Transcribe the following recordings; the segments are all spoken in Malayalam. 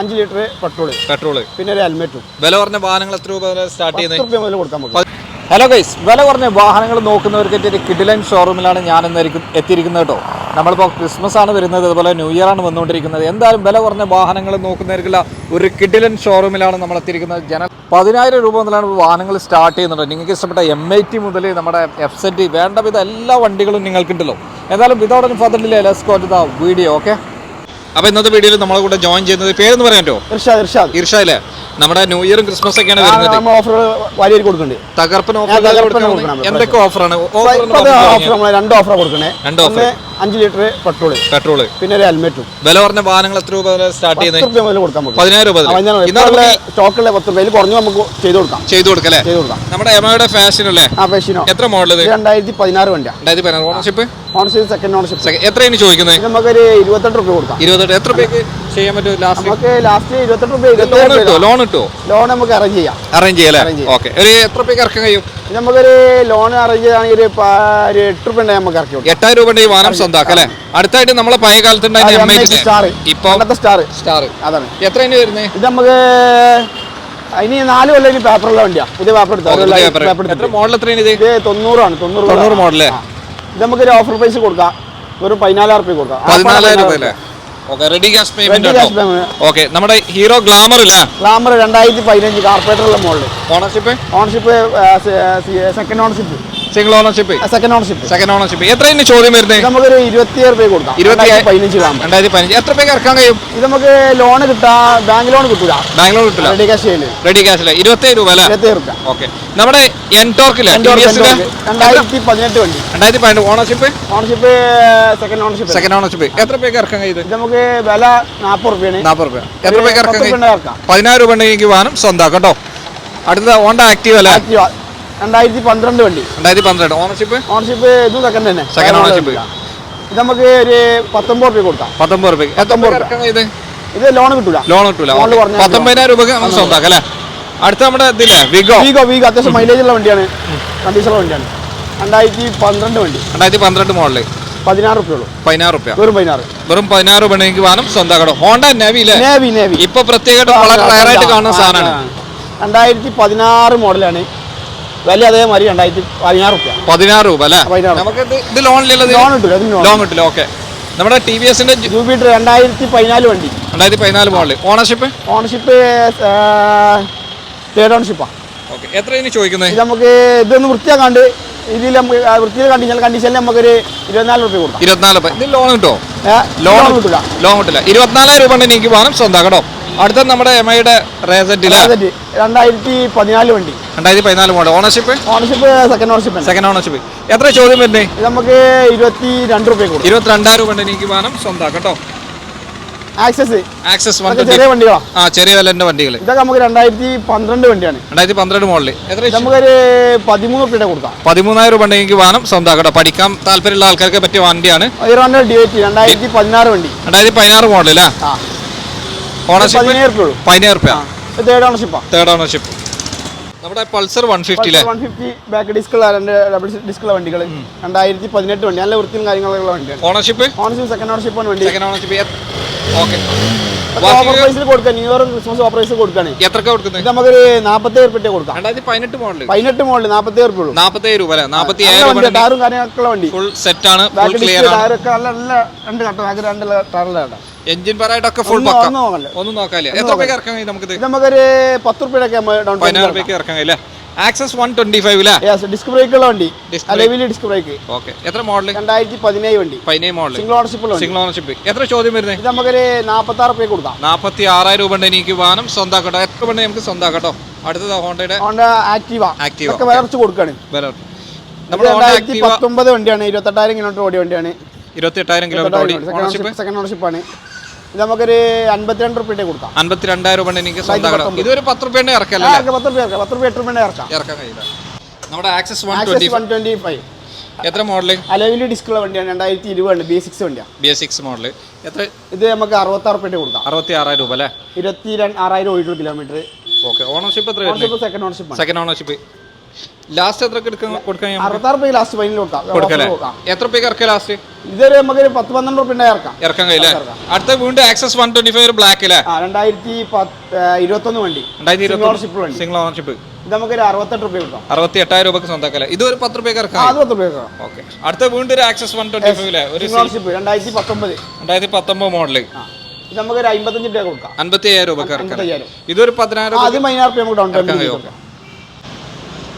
അഞ്ച് ലിറ്റർ പെട്രോൾ പെട്രോൾ. പിന്നെ ഒരു ഹെൽമെറ്റും വില കുറഞ്ഞ വാഹനങ്ങൾ എത്ര രൂപ സ്റ്റാർട്ട് ചെയ്യുന്നത്? രൂപ മുതൽ കൊടുക്കാൻ പറ്റും ഹലോ ഗൈസ് വില കുറഞ്ഞ വാഹനങ്ങൾ നോക്കുന്നവർക്ക് ഒരു കിഡിലൻ ഷോറൂമിലാണ് ഞാൻ ഇന്നായിരിക്കും എത്തിയിരിക്കുന്നത് കേട്ടോ. നമ്മളിപ്പോൾ ക്രിസ്മസ് ആണ് വരുന്നത് അതുപോലെ ന്യൂ ഇയർ ആണ് വന്നുകൊണ്ടിരിക്കുന്നത്. എന്തായാലും വില കുറഞ്ഞ വാഹനങ്ങൾ നോക്കുന്നവർക്കുള്ള ഒരു കിഡിലൻ ഷോറൂമിലാണ് നമ്മൾ എത്തിയിരിക്കുന്നത്. ജന പതിനായിരം രൂപ മുതലാണ് വാഹനങ്ങൾ സ്റ്റാർട്ട് ചെയ്യുന്നത്. നിങ്ങൾക്ക് ഇഷ്ടപ്പെട്ട എം ഐ ടി മുതൽ നമ്മുടെ എഫ് സെറ്റ് വേണ്ട വിധ എല്ലാ വണ്ടികളും നിങ്ങൾക്കുണ്ടല്ലോ. എന്തായാലും without further delay let's go to the video okay അപ്പോൾ ഇന്നത്തെ വീഡിയോയിൽ നമ്മളെ കൂടെ ജോയിൻ ചെയ്യുന്നത് പേരെന്ന് പറയാൻ പറ്റുമോ? ഇർഷാദ് ഇർഷാദ്. ഇർഷായിലെ നമ്മുടെ ന്യൂ ഇയറും ക്രിസ്മസ് ഒക്കെയാണ് ആണ് വരുന്നത്. നമ്മൾ ഓഫറുകൾ വാരിയേരി കൊടുക്കുന്നുണ്ട്. തകർപ്പൻ ഓഫർ തകർപ്പൻ കൊടുക്കണം. എന്തൊക്കെ ഓഫറാണ് ഓഫർ നമ്മൾ രണ്ട് ഓഫർ കൊടുക്കണേ. രണ്ട് offer. ഒന്ന് അഞ്ച് ലിറ്റർ പെട്രോൾ പെട്രോൾ പിന്നെ ഒരു ഹെൽമെറ്റും വില കുറഞ്ഞ വാഹനങ്ങൾ എത്ര രൂപ സ്റ്റാർട്ട് പത്ത് ചെയ്യുന്നത്? റുപ്യ മുതൽ കൊടുക്കാൻ പറ്റും. പതിനായിരം രൂപ മുതൽ. ഇന്ന് നമുക്ക് സ്റ്റോക്കുള്ള പത്ത് രൂപയിൽ കുറഞ്ഞ് നമുക്ക് ചെയ്ത് കൊടുക്കാം. ചെയ്തു കൊടുക്കല്ലേ ചെയ്ത് കൊടുക്കാം. നമ്മുടെ എമയുടെ ഫാഷൻ അല്ലേ? ആ ഫെഷിനോ എത്ര മോഡൽ ഇത്? രണ്ടായിരത്തി പതിനാറ്. വണ്ടിയാണ് രണ്ടായിരത്തി പതിനാറ് ഓണർഷിപ്പ് ഓണർഷിപ്പ് സെക്കൻഡ് ഓണർഷിപ്പ് എത്രയാണ് ചോദിക്കുന്നത്? നമുക്കൊരു ഇരുപത്തെട്ട് രൂപ കൊടുക്കാം. ഇരുപത്തെട്ട്. എത്ര രൂപയ്ക്ക് ചെയ്യാൻ പറ്റും? ലാസ്റ്റ് നമുക്ക് ലാസ്റ്റ് ഇരുപത്തെട്ട് ലോൺ കിട്ടുമോ ലോൺ കിട്ടുമോ ലോൺ നമുക്ക് അറേഞ്ച് ചെയ്യാം. അറേഞ്ച് Arrange ചെയ്യാം. ഓക്കെ ഒരു എത്ര രൂപയ്ക്ക് ഇറക്കാൻ കഴിയും? ഇത് നമുക്കൊരു ലോൺ അറേഞ്ച് ഒരു പ- ഒരു എട്ട് രൂപ ഉണ്ടെങ്കിൽ നമുക്ക് ഇറക്കി കൊടുക്കാം. എട്ടായിരം രൂപ ഈ വാനം സ്വന്താക്കാം അല്ലേ? അടുത്തായിട്ട് നമ്മളെ പഴയ കാലത്ത് ഉണ്ടായിരുന്ന സ്റ്റാർ ഇപ്പൊ പണ്ടത്തെ സ്റ്റാർ സ്റ്റാർ അതാണ്. എത്ര ഇനി വരുന്നത് ഇത് നമുക്ക് ഇനി നാല് കൊല്ലം ഇനി പേപ്പറുള്ള വണ്ടിയാ. പുതിയ പേപ്പർ ഒരു പേപ്പർ എത്ര. മോഡൽ എത്രയാണ് ഇത്? ഇത് തൊണ്ണൂറാണ് തൊണ്ണൂറ് തൊണ്ണൂറ് മോഡലേ ആ. ഇത് നമുക്കൊരു ഓഫർ പ്രൈസ് കൊടുക്കാം. ഒരു പതിനാലായിരം റുപ്യ കൊടുക്കാം. പതിനാലായിരം രൂപ അല്ലേ? Okay ready cash payment Ready cash payment. Okay നമ്മുടെ ഹീറോ ഗ്ലാമർ ഇല്ലേ? ഗ്ലാമർ രണ്ടായിരത്തി പതിനഞ്ച് കാർപ്പറേറ്ററുള്ള model ownership ownership second ownership single ownership second ownership second ownership എത്ര ഇനി ചോദ്യം വരുന്നത് നമുക്കൊരു ഇരുപത്തിയേഴ് രൂപ കൊടുക്കാം. ഇരുപത്തി പതിനഞ്ച് ഗ്ലാമർ രണ്ടായിരത്തി പതിനഞ്ച്. എത്ര പേക്ക് ഇറക്കാൻ കഴിയും? ഇത് നമുക്ക് ലോൺ കിട്ടാ ബാങ്ക് ലോൺ കിട്ടൂല. ലോൺ കിട്ടില്ല റെഡി ക്യാഷ് റെഡി അല്ലേ ഇരുപത്തേഴ് രൂപ അല്ലേ? ഇരുപത്തിയേഴ് രൂപ. ഓക്കെ നമ്മുടെ എൻടോർക്കില്ലേ രണ്ടായിരത്തി പതിനെട്ട് വണ്ടി. രണ്ടായിരത്തി പതിനെട്ട് ownership ownership second ownership second ownership എത്ര പേക്ക് ഇറക്കാൻ കഴിയും ഇത്? നമുക്ക് വില നാൽപ്പത് രൂപയാണ്. നാൽപ്പത് രൂപ. എത്ര പേക്ക് ഇറക്കാൻ പതിനായിരം രൂപ ഉണ്ടെങ്കിൽ വാഹനം സ്വന്തമാക്കാം കേട്ടോ. അടുത്ത ഓണ്ട ആക്റ്റീവ് അല്ലേ? ആക്റ്റീവ രണ്ടായിരത്തി പന്ത്രണ്ട് വണ്ടി. രണ്ടായിരത്തി പന്ത്രണ്ട് ഓണർഷിപ്പ് ഓണർഷിപ്പ് ഇതും സെക്കൻഡ് തന്നെ. സെക്കൻഡ് ഓണർഷിപ്പ് ഇത് നമുക്ക് ഒരു പത്തൊമ്പത് രൂപ കൊടുക്കാം. പത്തൊമ്പത് രൂപ എത്ര പത്തൊമ്പത് ഇറക്കാൻ ഇത്? ലോൺ കിട്ടൂല. ലോൺ കിട്ടൂല. പത്തൊമ്പതിനായിരം രൂപ നമുക്ക് സ്വന്തമാക്കാം അല്ലേ? അടുത്ത നമ്മുടെ ഇതില്ലേ? വിഗോ വിഗോ വിഗോ അത്യാവശ്യം മൈലേജ് ഉള്ള വണ്ടിയാണ്. കണ്ടീഷനുള്ള വണ്ടിയാണ്. രണ്ടായിരത്തി പന്ത്രണ്ട് വണ്ടി. രണ്ടായിരത്തി പന്ത്രണ്ട് മോഡൽ. പതിനാറ് റുപ്യ ഉള്ളൂ. പതിനാറ് റുപ്യ. വെറും പതിനാറ്. വെറും പതിനാറ് രൂപ ഉണ്ടെങ്കിൽ വാഹനം സ്വന്തമാക്കട്ടോ ഹോണ്ട നേവി നേവി നേവി ഇപ്പൊ പ്രത്യേകമായിട്ട് വളരെ റയർ ആയിട്ട് കാണുന്ന സാധനമാണ്. രണ്ടായിരത്തി പതിനാറ് മോഡലാണ്. വില അതേമാതിരി രണ്ടായിരത്തി പതിനാറ് റുപ്യ. പതിനാറ് രൂപ അല്ലേ? പതിനാറ്. നമുക്ക് ഇത് ഇത് ലോണിലുള്ളത് ലോൺ കിട്ടില്ല അതിന് ലോൺ. ലോൺ കിട്ടില്ല ഓക്കെ. നമ്മുടെ ടി വി എസിന്റെ ജൂബിറ്റർ രണ്ടായിരത്തി പതിനാല് വണ്ടി. രണ്ടായിരത്തി പതിനാല് മോഡൽ ഓണർഷിപ്പ്? ഓണർഷിപ്പ് തേർഡ് ഓണർഷിപ്പാണ് ഓക്കെ. എത്ര ഇനി ചോദിക്കുന്നത് ഇത് നമുക്ക് ഇതൊന്ന് വൃത്തിയാക്കാണ്ട് ഇതിൽ നമുക്ക് ആ വൃത്തിയിൽ കണ്ടീഷൻ കണ്ടീഷനിൽ നമുക്കൊരു ഇരുപത്തിനാല് റുപ്യ കൊടുക്കാം. ഇരുപത്തിനാല് രൂപ. ഇത് ലോൺ കിട്ടോ ഏ, ലോൺ ലോൺ കിട്ടില്ല ലോൺ കിട്ടില്ല ഇരുപത്തിനാലായിരം രൂപ ഉണ്ടെങ്കിൽ എനിക്ക് വാഹനം സ്വന്തമാക്കട്ടോ അടുത്ത നമ്മുടെ എം ഐയുടെ റേസറ്റില്ല രണ്ടായിരത്തി പതിനാല് വണ്ടി. രണ്ടായിരത്തി പതിനാല് model ownership ownership second ownership second ownership എത്ര ചോദ്യം വരുന്നേ? ഇത് നമുക്ക് ഇരുപത്തി രണ്ട് രൂപ കൊടുക്കും. ഇരുപത്തിരണ്ടായിരം രൂപ എനിക്ക് വാഹനം സ്വന്തം ആക്സസ് ആക്സസ് ഇതൊക്കെ ചെറിയ വണ്ടികളാണ് ആ ചെറിയ വിലന്റെ വണ്ടികൾ ഇതൊക്കെ നമുക്ക് രണ്ടായിരത്തി പന്ത്രണ്ട് വണ്ടിയാണ്. രണ്ടായിരത്തി പന്ത്രണ്ട് മോഡൽ എത്ര നമുക്കൊരു പതിമൂന്ന് റുപ്യയുടെ കൊടുക്കാം. പതിമൂന്നായിരം രൂപ ഉണ്ടെങ്കിൽ എനിക്ക് സ്വന്തം കേട്ടോ പഠിക്കാൻ താല്പര്യമുള്ള ആൾക്കാർക്ക് പറ്റിയ വണ്ടിയാണ്. രണ്ടായിരത്തി പതിനാറ് വണ്ടി. രണ്ടായിരത്തി പതിനാറ് മോഡൽ അല്ലേ ഓണർഷിപ്പ് പതിനായിരം റുപ്യ. തേർഡ് ഓണർഷിപ്പാണ് തേർഡ് ഓണർഷിപ്പ് നമ്മുടെ പൾസർ വൺ ഫിഫ്റ്റി അല്ലേ വൺ ഫിഫ്റ്റി ബാക്ക് ഡിസ്കുള്ള ഡബിൾ ഡിസ്കുള്ള വണ്ടികൾ രണ്ടായിരത്തി പതിനെട്ട് വണ്ടി. നല്ല വൃത്തിയും കാര്യങ്ങളുള്ള വണ്ടിയാണ്. ഓണർഷിപ്പ് ഓണർഷിപ്പ് സെക്കൻഡ് ഓണർഷിപ്പാണ് വണ്ടി. Second ownership okay. ഓഫർ പ്രൈസിൽ കൊടുക്കാം new year Christmas offer price കൊടുക്കുകയാണ് എത്രക്ക കൊടുക്കുന്നത്? നമുക്കൊരു നാൽപ്പത്തേഴ് റുപ്യ കൊടുക്കാം. രണ്ടായിരത്തി പതിനെട്ട് മോഡൽ പതിനെട്ട് മോഡൽ ഉള്ളൂ. നാൽപ്പത്തേഴ് രൂപ നാൽപ്പത്തി ഏഴ് വണ്ടി ടയറും കാര്യങ്ങളൊക്കെ വണ്ടി. ഫുൾ സെറ്റ് ആണ് ഫുൾ ക്ലിയർ ആണ്. ടയറൊക്കെ നല്ല നല്ല രണ്ട് കട്ട ബാക്ക് രണ്ട് ടയറിലെ കട്ട എഞ്ചിൻ പറായിട്ടൊക്കെ ഫുൾ ഒന്നും- നോക്കല്ലേ. എത്ര രൂപയ്ക്ക് ഇറക്കാൻ നമുക്ക് നമുക്കൊരു പത്ത് റുപ്യയുടെ ഡൗൺ പതിനാറ് രൂപയ്ക്ക് ഇറക്കാൻ കഴിയില്ല Access one twenty five disc brake ഉള്ള വണ്ടി. ഡിസ്ക് ബ്രേക്ക് ഓക്കെ എത്ര മോഡൽ രണ്ടായിരത്തി പതിനേഴ് വണ്ടി പതിനേഴ് model single ownership single ownership എത്ര ചോദ്യം വരുന്നത് ഇത് നമുക്കൊരു നാൽപ്പത്തി ആറ് രൂപ കൊടുക്കാം. നാൽപ്പത്തി ആറായിരം രൂപ ഉണ്ട് എനിക്ക് വാഹനം സ്വന്തമാക്കട്ടോ എത്ര രൂപ നമുക്ക് സ്വന്തമാക്കട്ടോ അടുത്തത് ഹോണ്ടയുടെ? Honda Activa. വേറെ കൊടുക്കാണ്. വില രണ്ടായിരത്തി ആക്റ്റീവ പത്തൊമ്പത് വണ്ടിയാണ്. ഇരുപത്തെട്ടായിരം കിലോമീറ്റർ ഓടിയ വണ്ടിയാണ്. ഇരുപത്തി എട്ടായിരം കിലോമീറ്റർ ഓടി ഓണർഷിപ്പ് സെക്കൻഡ് ഓണർഷിപ്പ് ഇത് നമുക്കൊരു അൻപത്തിരണ്ട് റുപ്യ കൊടുക്കാം. അൻപത്തിരണ്ടായിരം രൂപ എനിക്ക് പത്തൊമ്പത്. ഇതൊരു പത്ത് റുപ്യന്റെ ആ, ഇറക്കല്ലേ ഇറക്കാം, പത്ത് റുപ്യ ഇറക്കാം പത്ത് റുപ്യ എട്ട് റുപ്യ ഇറക്കാം ഇറക്കാൻ കഴിയില്ല. നമ്മുടെ ആക്സസ് വൺ ട്വന്റി ഫൈവ് എത്ര മോഡൽ അലവിൽ ഡിസ്കുള്ള വണ്ടിയാണ് രണ്ടായിരത്തി ഇരുപത് ബി സിക്സ് വണ്ടിയാണ് ബി സിക്സ് മോഡൽ എത്ര? ഇത് നമുക്ക് അറുപത്താറ് റുപ്യ കൊടുക്കാം. അറുപത്തി ആറായിരം രൂപ അല്ലേ? ഇരുപത്തി ആറായിരം ഓടിയിട്ടുള്ള കിലോമീറ്റർ ഓക്കെ ഓണർഷിപ്പ് എത്ര ownership second ownership second ownership last എത്ര കൊടുക്കാൻ നമുക്ക്? അറുപത്താറ് രൂപ ലാസ്റ്റ് ഫൈനൽ കൊടുക്കാം. എത്ര രൂപ ഇറക്കാം ലാസ്റ്റ് ഇതൊരു നമുക്ക് ഒരു പത്ത് പന്ത്രണ്ട് രൂപ ഇറക്കാം. ഇറക്കാൻ കഴിയില്ല അടുത്ത വീണ്ടും Access one twenty five black അല്ലേ? രണ്ടായിരത്തി ഇരുപത്തൊന്ന് വണ്ടി. സിംഗിൾ ഓണർഷിപ്പ് ഇത് നമുക്കൊരു അറുപത്തെട്ട് രൂപ കൊടുക്കാം. അറുപത്തി എട്ടായിരം രൂപക്ക് സ്വന്തമാക്കല്ലേ? ഇത് ഒരു പത്ത് റുപ്യക്ക് ആ, ഇറക്കാം. അത് പത്ത് ഓക്കെ അടുത്ത വീണ്ടും ഒരു ആക്സസ് വൺ ട്വന്റി ഫൈവിലെ ഒരു ഓണർഷിപ്പ് രണ്ടായിരത്തി പത്തൊമ്പത്. രണ്ടായിരത്തി പത്തൊമ്പത് മോഡൽ ഇത് നമുക്കൊരു അമ്പത്തഞ്ച് രൂപ കൊടുക്കാം. അൻപത്തി അയ്യായിരം അമ്പത്തയ്യായിരം ഇതൊരു പതിനായിരം രൂപ അത് പതിനായിരം റുപ്യ നമുക്ക് ഡൗൺ പേയ്മെന്റ്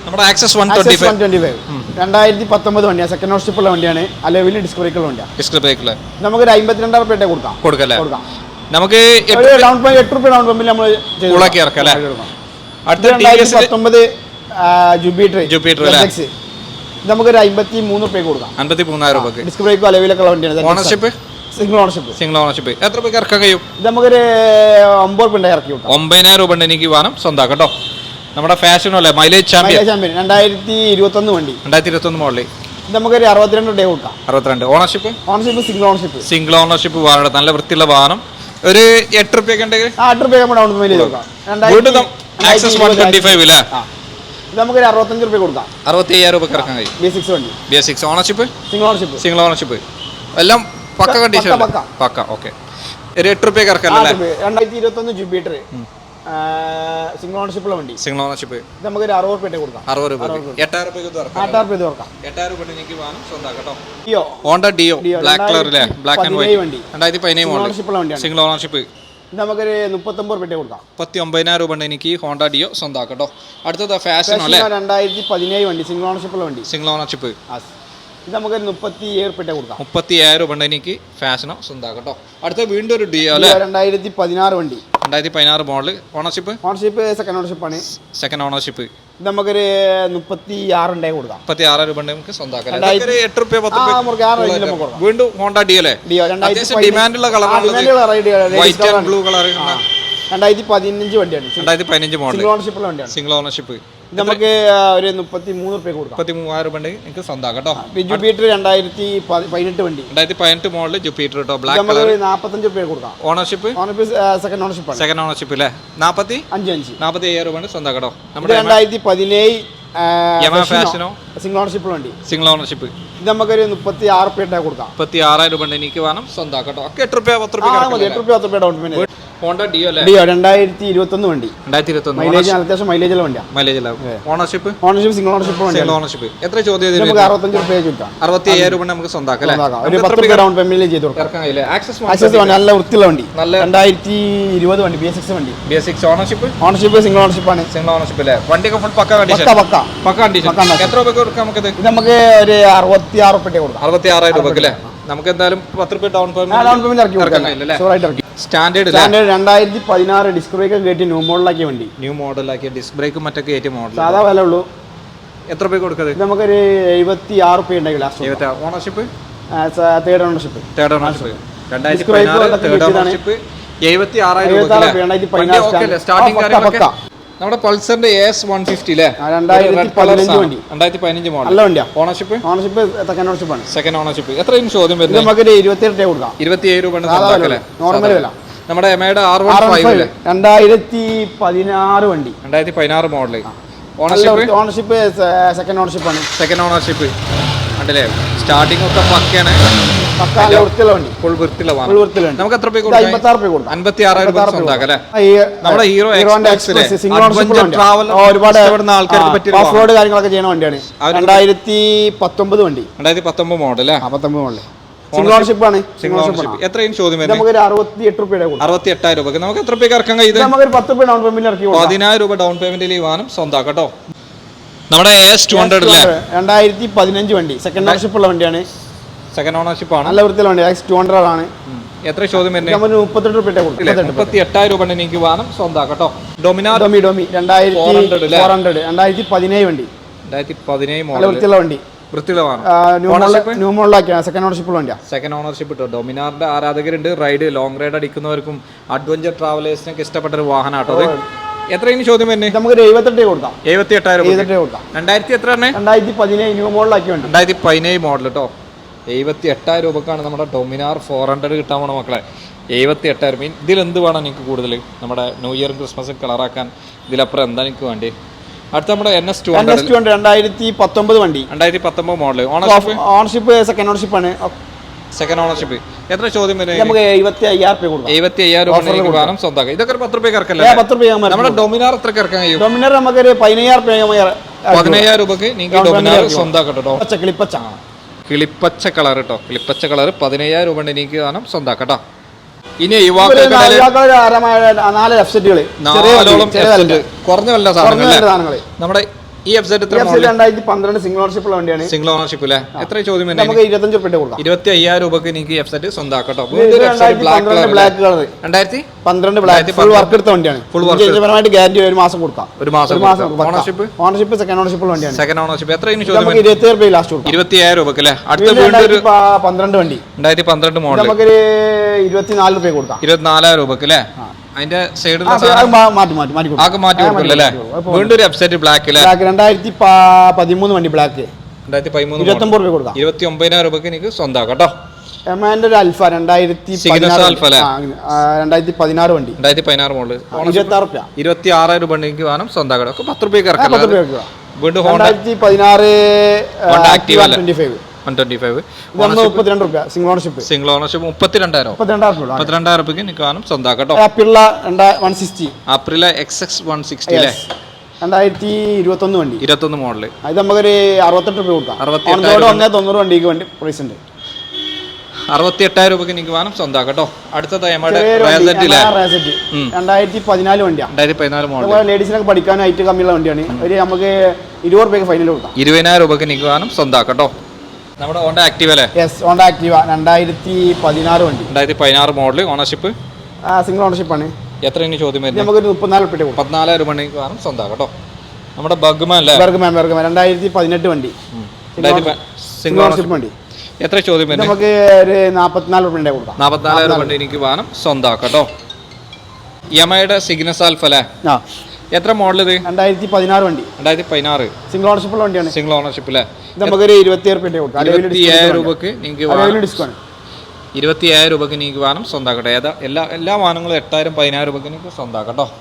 നമ്മുടെ Access one twenty one twenty five രണ്ടായിരത്തി പത്തൊമ്പത് വണ്ടിയാണ്. സെക്കൻഡ് ഓണർഷിപ്പ് ഉള്ള വണ്ടിയാണ് അലവിൽ ഡിസ്കവറിക്കുള്ള വണ്ടിയാണ് ബ്രേക്കിൽ നമുക്കൊരു അമ്പത്തിരണ്ടായിരം റുപ്യ കൊടുക്കാം. കൊടുക്കല്ലേ കൊടുക്കാം. നമുക്ക് ഡൗൺ പേയ്മെന്റ് എട്ട് റുപ്യ ഡൗൺ പേയ്മെന്റ് നമ്മൾ ഉളക്കി ഇറക്കാം അല്ലേ? അടുത്ത രണ്ടായിരത്തി പത്തൊമ്പത് അല്ലേ? നമുക്ക് നമുക്കൊരു അമ്പത്തി മൂന്ന് റുപ്യ കൊടുക്കാം അമ്പത്തി മൂന്നായിരം റുപ്യ ഡിസ്ക് ബ്രേക്കും അലവിലൊക്കെ ഉള്ള വണ്ടിയാണ്. Ownership single ownership single ownership എത്ര രൂപയ്ക്ക് ഇറക്കാൻ കഴിയും? നമുക്കൊരു ഒമ്പത് ഉണ്ടായി ഇറക്കി ഒമ്പതിനായിരം രൂപ എനിക്ക് വേണം സ്വന്തമാക്കാം കേട്ടോ. നമ്മുടെ ഫാഷൻ അല്ലേ? മൈലേജ് ചാമ്പ്യൻ ചാമ്പ്യൻ രണ്ടായിരത്തി ഇരുപത്തൊന്ന് വണ്ടി. രണ്ടായിരത്തി ഇരുപത്തൊന്ന് മോഡലിൽ നമുക്കൊരു അറുപത്തിരണ്ട് ഡേ കൊടുക്കാം. അറുപത്തിരണ്ട്. Ownership ownership single ownership single ownership വാഹനം നല്ല വൃത്തിയുള്ള വാഹനം. ഒരു എട്ട് റുപ്യൊക്കെ ഉണ്ടെങ്കിൽ? ആ എട്ട് റുപ്യ ഡൗൺ പേയ്മെന്റ് കൊടുക്കാം. ആക്സസ് വൺ ട്വന്റി ഫൈവ് ഇത് നമുക്കൊരു അറുപത്തഞ്ച് റുപ്യ കൊടുക്കാം. അറുപത്തി അയ്യായിരം രൂപ ഇറക്കാൻ കഴിയും. ബി സിക്സ് വണ്ടി. B six ownership single ownership single ownership എല്ലാം പക്ക കണ്ടീഷൻ പക്ക. പക്ക ഓക്കെ ഒരു എട്ട് റുപ്യൊക്കെ ഇറക്കാം രണ്ടായിരത്തി ഇരുപത്തൊന്ന് ജുബിറ്റർ സിംഗിൾ ഓണർഷിപ്പുള്ള വണ്ടി. സിംഗിൾ ഓണർഷിപ്പ് ഇത് നമുക്കൊരു അറുപത് രൂപ കൊടുക്കാം. അറുപത് രൂപ എട്ടായിരം രൂപ എട്ടായിരം രൂപ തുറക്കാം എട്ടായിരം രൂപ എനിക്ക് വാഹനം സ്വന്തമാക്കട്ടോ കേട്ടോ. ഡിയോ? Honda Dio. ബ്ലാക്ക് കളറിലെ ബ്ലാക്ക് ആൻഡ് വൈറ്റ് വണ്ടി. രണ്ടായിരത്തി പതിനേഴ് ഓണർഷിപ്പുള്ള വണ്ടിയാണ്. സിംഗിൾ ഓണർഷിപ്പ് നമുക്കൊരു മുപ്പത്തൊമ്പത് രൂപ കൊടുക്കാം. മുപ്പത്തി ഒമ്പതിനായിരം രൂപ എനിക്ക് ഹോണ്ട ഡിയോ. സ്വന്തമാക്കട്ടോ കേട്ടോ. അടുത്തത് ഫാഷൻ അല്ലേ? രണ്ടായിരത്തി പതിനേഴ് വണ്ടി. സിംഗിൾ ഓണർഷിപ്പുള്ള വണ്ടി. സിംഗിൾ ഓണർഷിപ്പ് ഇത് നമുക്കൊരു മുപ്പത്തി ഏഴ് രൂപ കൊടുക്കാം. മുപ്പത്തി ഏഴ് രൂപ എനിക്ക് ഫാഷനോ സ്വന്തമാക്കട്ടോ കേട്ടോ. അടുത്ത വീണ്ടും ഒരു ഡിയോ അല്ലേ? ഡിയോ രണ്ടായിരത്തി പതിനാറ് വണ്ടി. രണ്ടായിരത്തി പതിനാറ് model ownership ownership second ownership ആണ്. സെക്കൻഡ് ഓണർഷിപ്പ് ഇത് നമുക്കൊരു മുപ്പത്തി ആറ് ഉണ്ടായി കൊടുക്കാം. മുപ്പത്തി ആറ് രൂപ ഉണ്ട് നമുക്ക് സ്വന്തമാക്കാം രണ്ടായിരത്തി- ഒരു എട്ട് റുപ്യ പത്ത് വീണ്ടും ഹോണ്ട ഡിയോ അല്ലേ? ഡിയോ അത്യാവശ്യം ഡിമാൻഡുള്ള കളറാണ് വൈറ്റ് ആൻഡ് ബ്ലൂ കളർ രണ്ടായിരത്തി പതിനഞ്ച് വണ്ടിയാണ്. രണ്ടായിരത്തി പതിനഞ്ച് മോഡൽ സിംഗിൾ ഓണർഷിപ്പുള്ള വണ്ടിയാണ്. സിംഗിൾ ഓണർഷിപ്പ് നമുക്ക് ഒരു മുപ്പത്തി മൂന്ന് റുപ്യ കൊടുക്കാം. മുപ്പത്തി മൂവായിരം രൂപ ഉണ്ട് എനിക്ക് സ്വന്തം കേട്ടോ. ജുപ്പിറ്റർ രണ്ടായിരത്തി പതി- പതിനെട്ട് വണ്ടി. രണ്ടായിരത്തി പതിനെട്ട് മോഡൽ ജുപ്പീറ്റർ കേട്ടോ ബ്ലാക്ക് നമുക്ക് കളർ നാൽപ്പത്തഞ്ച് റുപ്യ കൊടുക്കാം. Ownership ownership second ownership second ownership അല്ലേ നാൽപ്പത്തി അഞ്ച് അഞ്ച്. നാൽപ്പത്തി അയ്യായിരം രൂപ സ്വന്തമാക്കാം കേട്ടോ. നമ്മുടെ രണ്ടായിരത്തി പതിനേഴ് ഫാഷനോ സിംഗിൾ ഓണർഷിപ്പ് വണ്ടി. സിംഗിൾ ഓണർഷിപ്പ് ഇത് നമുക്കൊരു മുപ്പത്തി ആറ് റുപ്യ കൊടുക്കാം. മുപ്പത്തി ആറായിരം രൂപ ഉണ്ട് എനിക്ക് വേണം സ്വന്തം കേട്ടോ. ഒക്കെ എട്ട് റുപ്യ പത്ത് റുപ്യ എട്ട് റുപ്യ പത്ത് റുപ്യ ഡൗൺ പേയ്മെന്റ് ഹോണ്ട ഡിയോ അല്ലേ? ഡിയോ രണ്ടായിരത്തി ഇരുപത്തൊന്ന് വണ്ടി രണ്ടായിരത്തി ഇരുപത്തി ഒന്ന് മൈലേജ് അത്യാവശ്യം മൈലേജുള്ള വണ്ടിയാണ് ownership ownership single ownership single ownership എത്ര ചോദ്യം നമുക്ക് അറുപത്തഞ്ച് റുപ്യ ചുറ്റാം അറുപത്തി അയ്യായിരം രൂപ നമുക്ക് സ്വന്തമാക്കാം അല്ലേ? ഒരു നമുക്ക് പത്ത് റുപ്യ ഡൗൺ പേയ്മെന്റ് ചെയ്ത് കൊടുക്കാം. ആക്സസ് ആക്സസ് നല്ല വൃത്തിയുള്ള വണ്ടി. നല്ല രണ്ടായിരത്തി ഇരുപത് വണ്ടി ബി എസ് സിക്സ് വണ്ടി. B S six ownership ownership single ഓണർഷിപ്പാണ് single ownership അല്ലേ? വണ്ടിയൊക്കെ ഫുൾ പക്ക കണ്ടീഷൻ പക്ക പക്ക. കണ്ടീഷൻ എത്ര രൂപ കൊടുക്കാം ഇത്? നമുക്ക് ഒരു അറുപത്തി ആറ് റുപ്യ കൊടുക്കാം. അറുപത്തി ആറായിരം രൂപക്ക് അല്ലേ നമുക്ക് എന്തായാലും പത്ത് രൂപ ഡൗൺ പേയ്മെന്റ് ഡൗൺ പേയ്മെന്റ് ഇറക്കി കൊടുക്കാം. സ്റ്റാൻഡേർഡ് സ്റ്റാൻഡേർഡ് രണ്ടായിരത്തി പതിനാറ് ഡിസ്ക് ബ്രേക്ക് കയറ്റി ന്യൂ മോഡലാക്കിയ വണ്ടി. ന്യൂ മോഡലാക്കിയ ഡിസ്ക് ബ്രേക്കും മറ്റൊക്കെ ഏറ്റവും മോഡൽ സാധാ വില ഉള്ളൂ. എത്ര രൂപ കൊടുക്കുന്നത് നമുക്കൊരു എഴുപത്തി ആറ്. റുപ്യ ഉണ്ടെങ്കിൽ ownership third ownership third ownership രണ്ടായിരത്തി പതിനാറ് തേർഡ്. ഓണർഷിപ്പ് എഴുപത്തി ആറായിരം ആറ്. നമ്മുടെ പൾസറിന്റെ എസ് വൺ ഫിഫ്റ്റി അല്ലേ രണ്ടായിരത്തി പതിനഞ്ച് മോഡൽ നല്ല വണ്ടിയാ. ഓണർഷിപ്പ് ഓണർഷിപ്പ് സെക്കൻഡ് ഓണർഷിപ്പ് ആണ്. സെക്കൻഡ് ഓണർഷിപ്പ് എത്രയും ചോദ്യം വരുന്നത്? നമുക്ക് ഇരുപത്തിയെട്ട് കൊടുക്കാം. ഇരുപത്തിയേഴ് രൂപ നോർമൽ വില. നമ്മുടെ എമയുടെ R one R five five രണ്ടായിരത്തി പതിനാറ് വണ്ടി. രണ്ടായിരത്തി പതിനാറ് model ownership ownership second ownership ആണ്. സെക്കൻഡ് ഓണർഷിപ്പ് കണ്ടില്ലേ? സ്റ്റാർട്ടിംഗ് ഒക്കെ പക്കയാണ്. ഫുൾ വൃത്തിയുള്ള ഫുൾ വാഹനം നമുക്ക് എത്ര രൂപ ഇത് കൊടുക്കാം രൂപ കൊടുക്കാം. അൻപത്തി ആറായിരം രൂപ സ്വന്തമാക്കാം അല്ലേ? നമ്മുടെ ഹീറോ ഒരുപാട് ആൾക്കാർക്ക് കാര്യങ്ങളൊക്കെ ചെയ്യുന്ന വണ്ടിയാണ്. രണ്ടായിരത്തി പത്തൊമ്പത് വണ്ടി. രണ്ടായിരത്തി പത്തൊമ്പത് മോഡൽ പത്തൊമ്പത് സിംഗിൾ ആണ്. എത്രയും ചോദ്യം നമുക്ക് ഒരു അറുപത്തി എട്ട് റുപ്യയുടെ കൊടുക്കാം. അറുപത്തി എട്ടായിരം രൂപ നമുക്ക് എത്ര രൂപയ്ക്ക് ഇറക്കാൻ കഴിയും ഇത് നമുക്ക് ഒരു പത്ത് രൂപ ഡൗൺ പേയ്മെന്റ് ഇറക്കി കൊടുക്കാം. പതിനായിരം രൂപ ഡൗൺ പേയ്മെന്റിൽ ഈ വാഹനം സ്വന്തമാക്കാം നമ്മുടെ രണ്ടായിരത്തി പതിനഞ്ച് വണ്ടി. സെക്കൻഡ് ഓണർഷിപ്പ് ഉള്ള വണ്ടിയാണ്. സെക്കൻഡ് ഓണർഷിപ്പ് ആണ്. നല്ല വൃത്തിയുള്ള വണ്ടി ടു ഹൺഡ്രഡ് ആണ്. എത്ര ചോദ്യം വരുന്നത് മുപ്പത്തെട്ട് രൂപ മുപ്പത്തി എട്ടായിരം രൂപ എനിക്ക് വാഹനം സ്വന്തമാക്കാം കേട്ടോ ഡൊമിനാർ ഡൊമി ഡൊമി. രണ്ടായിരത്തി 400 ഫോർ ഹൺഡ്രഡ് രണ്ടായിരത്തി പതിനേഴ് വണ്ടി. രണ്ടായിരത്തി പതിനേഴ് മോഡൽ വൃത്തിയുള്ള വണ്ടി. സെക്കൻഡ് ഓണർഷിപ്പ് ഉള്ള സെക്കൻഡ് ഓണർഷിപ്പ് കിട്ടും ഡൊമിനാറിന്റെ ആരാധകരുണ്ട്. റൈഡ് ലോങ് റൈഡ് അടിക്കുന്നവർക്കും അഡ്വഞ്ചർ ട്രാവലേഴ്സിനൊക്കെ ഇഷ്ടപ്പെട്ട ഒരു വാഹനം ആട്ടോ അത് എത്രയും ചോദ്യം വരുന്നത് നമുക്ക് എഴുപത്തെട്ട് കൊടുക്കാം. എഴുപത്തി എട്ടായിരം രണ്ടായിരത്തി എത്ര രണ്ടായിരത്തി പതിനേഴ് ന്യൂ മോഡലാക്കിയ രണ്ടായിരത്തി പതിനേഴ് മോഡൽ കേട്ടോ എഴുപത്തി എട്ടായിരം രൂപക്കാണ് നമ്മുടെ ഡൊമിനാർ ഫോർ ഹൺഡ്രഡ് കിട്ടാൻ പോണ മക്കളെ. എഴുപത്തി എട്ടായിരം മീൻ ഇതിലെന്ത് വേണം എനിക്ക് കൂടുതൽ നമ്മുടെ ന്യൂ ഇയറും ക്രിസ്മസും കളറാക്കാൻ ഇതിലപ്പുറം എന്താ നിങ്ങൾക്ക് വേണ്ടി? അടുത്ത നമ്മുടെ എൻ എസ് ടു ഹൺഡ്രഡ് രണ്ടായിരത്തി പത്തൊമ്പത് വണ്ടി. രണ്ടായിരത്തി പത്തൊമ്പത് model ownership ownership second ownership ആണ്. സെക്കൻഡ് ഓണർഷിപ്പ് എത്ര ചോദ്യം നമുക്ക് എഴുപത്തി അയ്യായിരം രൂപ കൊടുക്കും. എഴുപത്തി അയ്യായിരം രൂപ നിങ്ങൾക്ക് സ്വന്തമാക്കാം ഇതൊക്കെ പത്ത് രൂപ ഇറക്കല്ലേ? പത്ത് രൂപ നമ്മുടെ ഡൊമിനാർ എത്ര ഇറക്കാൻ കഴിയും? നമുക്ക് നമുക്കൊരു പതിനയ്യായിരം രൂപ പതിനയ്യായിരം രൂപക്ക് നിങ്ങൾക്ക് ഡൊമിനാർ സ്വന്തമാക്കട്ടോ കേട്ടോ പച്ച. കിളിപ്പച്ച കിളിപ്പച്ച കളർ കേട്ടോ കിളിപ്പച്ച കളർ പതിനയ്യായിരം രൂപ കൊണ്ട് എനിക്ക് സ്വന്തം കേട്ടോ ഇനി യുവാക്കളുടെ നാല് കുറഞ്ഞ വല്ല? സാധനങ്ങൾ നമ്മുടെ ഈ രണ്ടായിരത്തി പന്ത്രണ്ട് സിംഗിൾ ഓണർഷിപ്പ് ഉള്ള വണ്ടിയാണ്. സിംഗിൾ ഓണർഷിപ്പ് അല്ലേ എത്ര ചോദ്യം നമുക്ക് ഇരുപത്തഞ്ച് റുപ്യ കൊടുക്കാം. ഇരുപത്തി അയ്യായിരം രൂപയ്ക്ക് എനിക്ക് സ്വന്തമാക്കട്ടോ ഇത് രണ്ടായിരത്തി പന്ത്രണ്ട് ബ്ലാക്ക് കളർ രണ്ടായിരത്തി പന്ത്രണ്ട് ബ്ലാക്ക് ഫുൾ വർക്ക് എടുത്ത വണ്ടിയാണ്. Work പരമായിട്ട് ഗ്യാരണ്ടി ഒരു മാസം കൊടുക്കാം. ഒരു മാസം ഓണർഷിപ്പ് ഓണർഷിപ്പ് സെക്കൻഡ് ഓണർഷിപ്പ് വണ്ടിയാണ്. സെക്കൻഡ് ഓണർഷിപ്പ് എത്ര നമുക്ക് ഇരുപത്തി രൂപ ലാസ്റ്റ് കൊടുക്കാം. ഇരുപത്തി അയ്യായിരം രൂപയ്ക്ക് അല്ലേ അടുത്ത വീണ്ടും പന്ത്രണ്ട് വണ്ടി. രണ്ടായിരത്തി പന്ത്രണ്ട് മോഡൽ നമുക്കൊരു ഇരുപത്തിനാല് രൂപ കൊടുക്കാം. ഇരുപത്തിനാലായിരം രൂപയ്ക്ക് അല്ലേ അതിന്റെ മാ- മാറ്റി മാറ്റി മാറ്റി ആകെ മാറ്റി കൊടുക്കില്ല അല്ലേ വീണ്ടും ഒരു ബ്ലാക്ക് ബ്ലാക്ക് രണ്ടായിരത്തി പതിമൂന്ന് വണ്ടി ബ്ലാക്ക് രണ്ടായിരത്തി പതിമൂന്ന് ഇരുപത്തൊമ്പത് രൂപ കൊടുക്കാം. ഇരുപത്തി ഒമ്പതിനായിരം രൂപയ്ക്ക് എനിക്ക് സ്വന്തമാക്കാം കേട്ടോ. എമാന്റെ ഒരു അൽഫ രണ്ടായിരത്തി രണ്ടായിരത്തി പതിനാറ് വണ്ടി. രണ്ടായിരത്തി പതിനാറ് മോഡൽ. ഇരുപത്തി ആറ് രൂപ ഇരുപത്തി ആറായിരം രൂപ എനിക്ക് വേണം സ്വന്തമാക്കാം ഒക്കെ പത്ത് രൂപയ്ക്ക് പത്ത് ഇറക്കാം രൂപ കൊടുക്കാം വീണ്ടും ഹോണ്ട രണ്ടായിരത്തി പതിനാറ് Honda twenty five one twenty five മുപ്പത്തിരണ്ട് സിംഗിൾ ഓണർഷിപ്പ് സിംഗിൾ ഓണർഷിപ്പ് മുപ്പത്തിരണ്ടായിരം. മുപ്പത്തിരണ്ടായിരം എനിക്ക് വേണം സ്വന്തമാക്കാം കേട്ടോ one sixty Aprilia X X one sixty അല്ലേ? രണ്ടായിരത്തി ഇരുപത്തൊന്ന് വണ്ടി. ഇരുപത്തൊന്ന് മോഡൽ. അത് നമുക്കൊരു അറുപത്തെട്ട് രൂപ കൊടുക്കാം. ഒന്നേ തൊണ്ണൂറ് വണ്ടിക്ക് വേണ്ടി പ്രൈസ് ഉണ്ട്. അറുപത്തി എട്ടായിരം രൂപയ്ക്ക് നിങ്ങൾക്ക് വേണം സ്വന്തം കേട്ടോ അടുത്തത്. രണ്ടായിരത്തി പതിനാല് വണ്ടിയാണ് രണ്ടായിരത്തി പതിനാല് മോഡൽ ലേഡീസിനൊക്കെ പഠിക്കാൻ ഹൈറ്റ് കമ്മിയുള്ള വണ്ടിയാണ്. ഒരു നമുക്ക് ഇരുപത് രൂപയ്ക്ക് ഫൈനൽ കൊടുക്കാം. ഇരുപതിനായിരം രൂപയ്ക്ക് നിങ്ങൾക്ക് വേണം സ്വന്തം കേട്ടോ നമ്മുടെ ഹോണ്ട ആക്റ്റീവ് അല്ലേ? Yes Honda Activa. രണ്ടായിരത്തി പതിനാറ് വണ്ടി. രണ്ടായിരത്തി പതിനാറ് മോഡൽ ഓണർഷിപ്പ് സിംഗിൾ ഓണർഷിപ്പ് ആണ്. എത്ര ഇനി ചോദ്യം വരുന്നത്? നമുക്കൊരു മുപ്പത്തിനാല് കൊടുക്കാം. പതിനാലായിരം രൂപ കാരണം സ്വന്തമാക്കാം കേട്ടോ. നമ്മുടെ ബഗ്മാൻ അല്ലേ? ബർഗ്മാൻ ബർഗ്മാൻ രണ്ടായിരത്തി പതിനെട്ട് വണ്ടി. സിംഗിൾ ഓണർഷിപ്പ് വണ്ടി. എത്ര ചോദ്യം വരുന്നത്? നമുക്ക് ഒരു നാൽപ്പത്തിനാല് റുപ്യ കൊടുക്കാം. നാൽപ്പത്തിനാലായിരം രൂപ എനിക്ക് വേണം സ്വന്തമാക്കാം കേട്ടോ. യമയുടെ സിഗ്നസ് ആൽഫ അല്ലേ? എത്ര മോഡൽ ഇത് രണ്ടായിരത്തി പതിനാറ് വണ്ടി. രണ്ടായിരത്തി പതിനാറ് സിംഗിൾ ഓണർഷിപ്പുള്ള വണ്ടിയാണ്. സിംഗിൾ ഓണർഷിപ്പ് അല്ലേ ഇത് നമുക്കൊരു ഇരുപത്തിയേഴ് കൊടുക്കാം. രൂപക്ക് നിങ്ങൾക്ക് ഡിസ്കൗണ്ട് ഇരുപത്തി അയ്യായിരം രൂപക്ക് നിങ്ങൾക്ക് വേണം സ്വന്തമാക്കട്ടെ. ഏതാ എല്ലാ എല്ലാ വാഹനങ്ങളും എട്ടായിരം പതിനായിരം രൂപക്ക് നിങ്ങൾക്ക് സ്വന്തമാക്കട്ടോ കേട്ടോ.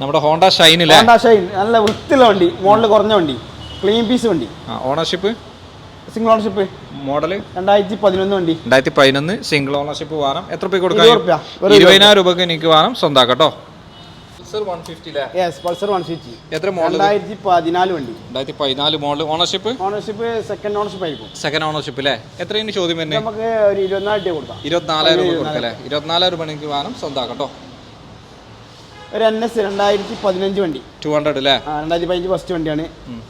നമ്മുടെ ഹോണ്ട ഷൈനില്ലേ ഹോണ്ട ഷൈൻ. നല്ല വൃത്തിയുള്ള വണ്ടി. മോഡൽ കുറഞ്ഞ വണ്ടി. ക്ലീൻ പീസ് വണ്ടി. ആ ഓണർഷിപ്പ് സിംഗിൾ ഓണർഷിപ്പ് മോഡൽ രണ്ടായിരത്തി പതിനൊന്ന് വണ്ടി. രണ്ടായിരത്തി പതിനൊന്ന് സിംഗിൾ ഓണർഷിപ്പ് വേണം എത്ര രൂപ കൊടുക്കാം? ഇരുപതിനായിരം രൂപക്ക് എനിക്ക് വേണം സ്വന്തമാക്കാം one fifty yes Pulsar one fifty എത്ര മോഡൽ രണ്ടായിരത്തി പതിനാല് വണ്ടി. രണ്ടായിരത്തി പതിനാല് model ownership ownership second ownership ആയിരിക്കും സെക്കൻഡ് ഓണർഷിപ്പ് അല്ലേ ചോദ്യം നമുക്ക് ഒരു ഇരുപത്തിനാല് രൂപ കൊടുക്കാം. ഇരുപത്തിനാലായിരം രൂപ കൊടുക്കല്ലേ ഇരുപത്തിനാലായിരം രൂപ എനിക്ക് വേണം സ്വന്തമാക്കാം കേട്ടോ ഒരു എൻ എസ് രണ്ടായിരത്തി പതിനഞ്ച് വണ്ടി. ടു ഹൺഡ്രഡ് അല്ലേ ആ, രണ്ടായിരത്തി പതിനഞ്ച് ഫസ്റ്റ് വണ്ടിയാണ്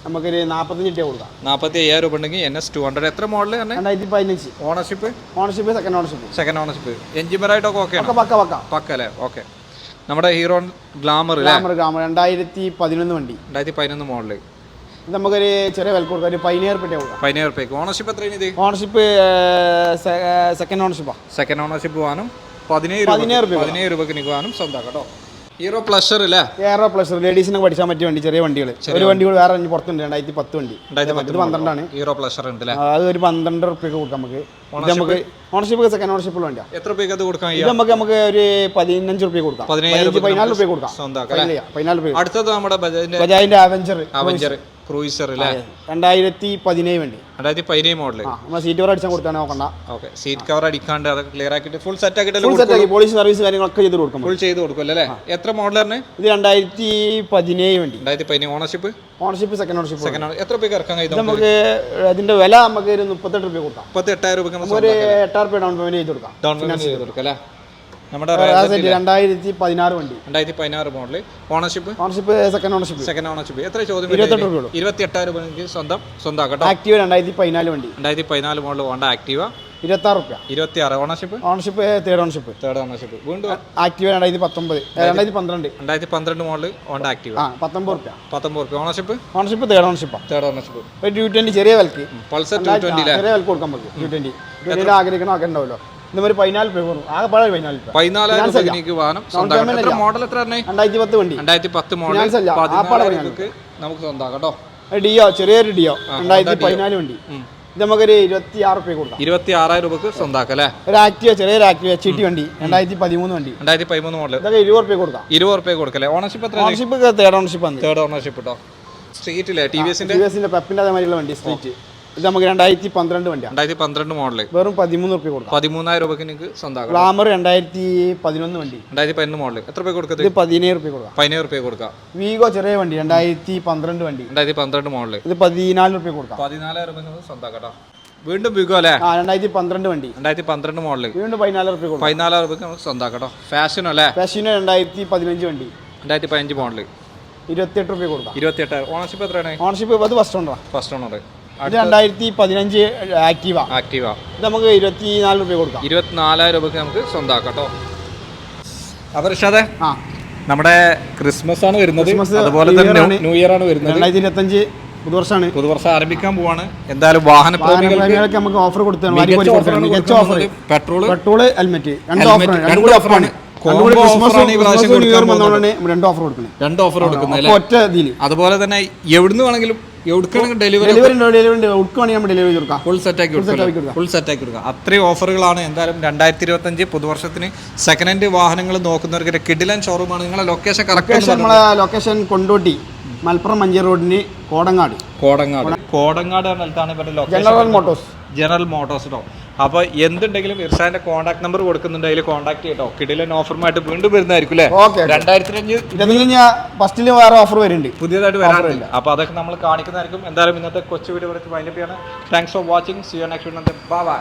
നമുക്കൊരു നാൽപ്പത്തഞ്ച് രൂപ കൊടുക്കാം. നാൽപ്പത്തി അയ്യായിരം രൂപ ഉണ്ടെങ്കിൽ എൻ എസ് ടു ഹൺഡ്രഡ് എത്ര മോഡൽ തന്നെ? രണ്ടായിരത്തി പതിനഞ്ച് ownership ownership second ownership second ownership എഞ്ചിമറായിട്ടൊക്കെ okay പക്ക പക്ക. പക്ക അല്ലേ ഓക്കെ നമ്മുടെ ഹീറോ ഗ്ലാമർ ഗ്ലാമർ ഗ്ലാമർ രണ്ടായിരത്തി പതിനൊന്ന് വണ്ടി. രണ്ടായിരത്തി പതിനൊന്ന് മോഡൽ നമുക്കൊരു ചെറിയ വില കൊടുക്കാം. ഒരു പതിനായിരം കൊടുക്കാം. പതിനേഴ് റുപ്യക്ക് ഓണർഷിപ്പ് എത്രയാണ് ഇത്? ഓണർഷിപ്പ് സെക്കൻഡ് ഓണർഷിപ്പാണ് സെക്കൻഡ് ഓണർഷിപ്പ് പോകാനും പതിനേഴ് പതിനേഴ് രൂപ. പതിനേഴ് രൂപക്ക് നിൽക്കുവാനും സ്വന്തം കേട്ടോ ഹീറോ പ്ലഷർ അല്ലേ ഹീറോ പ്ലഷർ ലേഡീസിനൊക്കെ പഠിക്കാൻ പറ്റിയ വണ്ടി ചെറിയ വണ്ടികൾ ഒരു വണ്ടികൾ വേറെ പുറത്തുണ്ട്. രണ്ടായിരത്തി പത്ത് വണ്ടി. രണ്ടായിരത്തി ആണ് പന്ത്രണ്ടാണ്. ഹീറോ പ്ലഷർ ഉണ്ട് അത് ഒരു പന്ത്രണ്ട് റുപ്യക്ക് കൊടുക്കാം നമുക്ക്. നമുക്ക് ഓണർഷിപ്പ് സെക്കൻഡ് ഓണർഷിപ്പ് വേണ്ട എത്ര രൂപയ്ക്ക് അത് കൊടുക്കാം ഇത് നമുക്ക് നമുക്ക് ഒരു പതിനഞ്ച് റുപ്യ കൊടുക്കാം. പതിനാല് റുപ്യ കൊടുക്കാം. പതിനാല് റുപ്യ അടുത്തത് നമ്മുടെ ബജാജിന്റെ അവഞ്ചർ അവഞ്ചർ ക്രൂയിസർ അല്ലേ രണ്ടായിരത്തി പതിനേഴ് വണ്ടി. രണ്ടായിരത്തി പതിനേഴ് മോഡൽ നമ്മൾ സീറ്റ് കവർ അടിച്ചാൽ കൊടുത്താണ് നോക്കണ്ട. ഓക്കെ സീറ്റ് കവർ അടിക്കാണ്ട് അതൊക്കെ ക്ലിയർ ആക്കിയിട്ട് ഫുൾ സെറ്റ് ആക്കിയിട്ട് ഫുൾ സെറ്റ് ആക്കി പോളിഷ് സർവീസ് കാര്യങ്ങളൊക്കെ ചെയ്ത് കൊടുക്കും ഫുൾ ചെയ്ത് കൊടുക്കും അല്ലേ? എത്ര മോഡലാണ് ഇത് രണ്ടായിരത്തി പതിനേഴ് വണ്ടി. രണ്ടായിരത്തി പതിനേഴ് ownership ownership second ownership second എത്ര രൂപയ്ക്ക് ഇറക്കാൻ കഴിയും നമുക്ക്? അതിന്റെ വില നമുക്ക് ഒരു മുപ്പത്തെട്ട് രൂപ കൊടുക്കാം. മുപ്പത്തി എട്ടായിരം രൂപയ്ക്ക് നമുക്ക് ഒരു എട്ടായിരം രൂപ ഡൗൺ പേയ്മെന്റ് ചെയ്ത് കൊടുക്കാം. ഡൗൺ പേയ്മെന്റ് ചെയ്ത് കൊടുക്കാം അല്ലേ? നമ്മുടെ രണ്ടായിരത്തി പതിനാറ് വണ്ടി. രണ്ടായിരത്തി പതിനാറ് model ownership ownership second ownership second ownership എത്ര ചോദ്യം. ഇരുപത്തി എട്ടായിരം രൂപ സ്വന്തം സ്വന്തം ആക്റ്റീവ് രണ്ടായിരത്തി പതിനാല് വണ്ടി. രണ്ടായിരത്തി പതിനാല് മോഡൽ ഹോണ്ട ആക്റ്റീവ ഇരുപത്തി ആറ് റുപ്യ ഇരുപത്തി ആറ് ownership ownership third ownership third ownership വീണ്ടും ആക്റ്റീവ് രണ്ടായിരത്തി പത്തൊമ്പത് രണ്ടായിരത്തി പന്ത്രണ്ട് രണ്ടായിരത്തി പന്ത്രണ്ട് മോഡൽ ഹോണ്ട ആക്റ്റീവ ആ പത്തൊമ്പത് റുപ്യ പത്തൊമ്പത് റുപ്യ ownership ownership third ownership third ownership ഒരു ടു ട്വന്റി ചെറിയ വിലക്ക്. പൾസർ ടു ട്വന്റി ചെറിയ വിലക്ക് കൊടുക്കാൻ പറ്റും. ടു ട്വന്റി ആഗ്രഹിക്കണം ഒക്കെ ഉണ്ടാവല്ലോ ഇന്നൊരു மாதிரி രൂപ വരും ആകെ പഴയ പതിനാല് രൂപ പതിനാലായിരം രൂപ എനിക്ക് വേണം സ്വന്തമാക്കാം. എത്ര മോഡൽ എത്ര തന്നെ രണ്ടായിരത്തി പത്ത് വണ്ടി. രണ്ടായിരത്തി പത്ത് മോഡൽ അല്ല, ആ പാടെ പതിനാലായിരം രൂപക്ക് നമുക്ക് സ്വന്തമാക്കാം കേട്ടോ. ഒരു ഡിയോ ചെറിയൊരു ഡിയോ. രണ്ടായിരത്തി പതിനാല് വണ്ടി. ഇത് നമുക്കൊരു ഇരുപത്തി ആറ് റുപ്യ കൊടുക്കാം. ഇരുപത്തി ആറായിരം രൂപക്ക് സ്വന്തമാക്കാം അല്ലേ? ഒരു ആക്ടിവ ചെറിയൊരു ആക്ടിവ ചീട്ടി വണ്ടി. രണ്ടായിരത്തി പതിമൂന്ന് വണ്ടി. രണ്ടായിരത്തി പതിമൂന്ന് മോഡൽ ഇതൊക്കെ ഇരുപത് റുപ്യ കൊടുക്കാം. ഇരുപത് റുപ്യ കൊടുക്കല്ലേ ഓണർഷിപ്പ് എത്ര ownership third ownership third ownership കേട്ടോ സ്ട്രീറ്റിലെ ടി വി എസിന്റെ ടി വി എസിന്റെ പെപ്പിന്റെ അതേമാതിരിയുള്ള വണ്ടി സ്ട്രീറ്റ് ഇത് നമുക്ക് രണ്ടായിരത്തി പന്ത്രണ്ട് വണ്ടിയാണ് രണ്ടായിരത്തി പന്ത്രണ്ട് മോഡൽ വെറും പതിമൂന്ന് റുപ്യ കൊടുക്കാം. പതിമൂന്നായിരം രൂപയ്ക്ക് നിങ്ങൾക്ക് സ്വന്തം ഗ്ലാമർ രണ്ടായിരത്തി പതിനൊന്ന് വണ്ടി. രണ്ടായിരത്തി പതിനൊന്ന് മോഡൽ എത്ര രൂപ കൊടുക്കുക ഇത്? പതിനേഴ് റുപ്യ കൊടുക്കാം. പതിനേഴ് റുപ്യ കൊടുക്കാം. വീഗോ ചെറിയ വണ്ടി രണ്ടായിരത്തി പന്ത്രണ്ട് വണ്ടി. രണ്ടായിരത്തി പന്ത്രണ്ട് മോഡൽ ഇത് പതിനാല് റുപ്യ കൊടുക്കാം. പതിനാലായിരം രൂപ സ്വന്തം കേട്ടോ വീണ്ടും ബിഗോ അല്ലേ? രണ്ടായിരത്തി പന്ത്രണ്ട് വണ്ടി. രണ്ടായിരത്തി പന്ത്രണ്ട് മോഡൽ വീണ്ടും പതിനാല് റുപ്യ പതിനാലായിരം രൂപയ്ക്ക് നമുക്ക് സ്വന്തം കേട്ടോ ഫാഷനോ അല്ലേ? ഫാഷനോ രണ്ടായിരത്തി പതിനഞ്ച് വണ്ടി. രണ്ടായിരത്തി പതിനഞ്ച് മോഡൽ ഇരുപത്തിയെട്ട് റുപ്യ കൊടുക്കാം. ഇരുപത്തിയെട്ട്. ഓണർഷിപ്പ് എത്രയാണ്? ഓണർഷിപ്പ് അത് ഫസ്റ്റ് ഓണറാണ് ഫസ്റ്റ് ഓണർ ഇത് രണ്ടായിരത്തി പതിനഞ്ച് ആക്റ്റീവ. ആക്റ്റീവ. ഇത് നമുക്ക് ഇരുപത്തിനാല് രൂപ കൊടുക്കാം. ഇരുപത്തിനാലായിരം രൂപയ്ക്ക് നമുക്ക് സ്വന്തമാക്കാം കേട്ടോ. അപ്പോൾ ഋഷാദെ ആ. നമ്മുടെ ക്രിസ്മസ് ആണ് വരുന്നത് അതുപോലെ തന്നെ ന്യൂ ഇയർ ആണ് വരുന്നത്. രണ്ടായിരത്തി ഇരുപത്തഞ്ച് പുതുവർഷമാണ് പുതുവർഷം ആരംഭിക്കാൻ പോവാണ്. എന്തായാലും വാഹന പ്രേമികൾക്ക് നമുക്ക് ഓഫർ കൊടുത്തതാണ്. മികച്ച ഓഫർ പെട്രോൾ പെട്രോൾ ഹെൽമെറ്റ് രണ്ട് ഓഫർ രണ്ട് ഓഫർ ആണ്. ഓഫറാണ്. രണ്ടും ഓഫർ കൊടുക്കുന്നത്. രണ്ട് ഓഫർ കൊടുക്കുന്നത്. അപ്പൊ ഒറ്റ അതുപോലെ തന്നെ എവിടുന്ന് വേണമെങ്കിലും ഡെലിവറി ഡെലിവറി കൊടുക്കാം. ഫുൾ അത്രയും ഓഫറുകളാണ് എന്തായാലും രണ്ടായിരത്തി ഇരുപത്തഞ്ച് പുതുവർഷത്തിന് സെക്കൻഡ് ഹാൻഡ് വാഹനങ്ങൾ നോക്കുന്നവർക്ക് കിഡിലൻ ഷോറൂമാണ് നിങ്ങളെ ലൊക്കേഷൻ കറക്റ്റ് ലൊക്കേഷൻ നമ്മളെ ലൊക്കേഷൻ കൊണ്ടോട്ടി മലപ്പുറം മഞ്ചേരി റോഡിന് കോടങ്ങാട്. കോടങ്ങാട്. കോടങ്ങാട് എന്ന സ്ഥലത്താണ് ഇവരുടെ location general motors general motors കേട്ടോ അപ്പോൾ എന്തുണ്ടെങ്കിലും ഇർഷാന്റെ കോൺടാക്ട് നമ്പർ കൊടുക്കുന്നുണ്ട്. അതിൽ കോൺടാക്ട് ചെയ്യട്ടോ. കിടിലൻ ഓഫറുമായിട്ട് വീണ്ടും വരുന്നതായിരിക്കും അല്ലേ? ഓക്കെ രണ്ടായിരത്തി അഞ്ച് ഇരുപത്തഞ്ച് ഞാൻ ഫസ്റ്റിൽ വേറെ ഓഫർ വരുന്നുണ്ട്. പുതിയതായിട്ട് വരാറില്ല അപ്പോൾ അതൊക്കെ നമ്മൾ കാണിക്കുന്നതായിരിക്കും. എന്തായാലും ഇന്നത്തെ കൊച്ചു വീഡിയോ കുറച്ച് വൈൻഡപ്പ് ചെയ്യണം. Thanks for watching see you next bye bye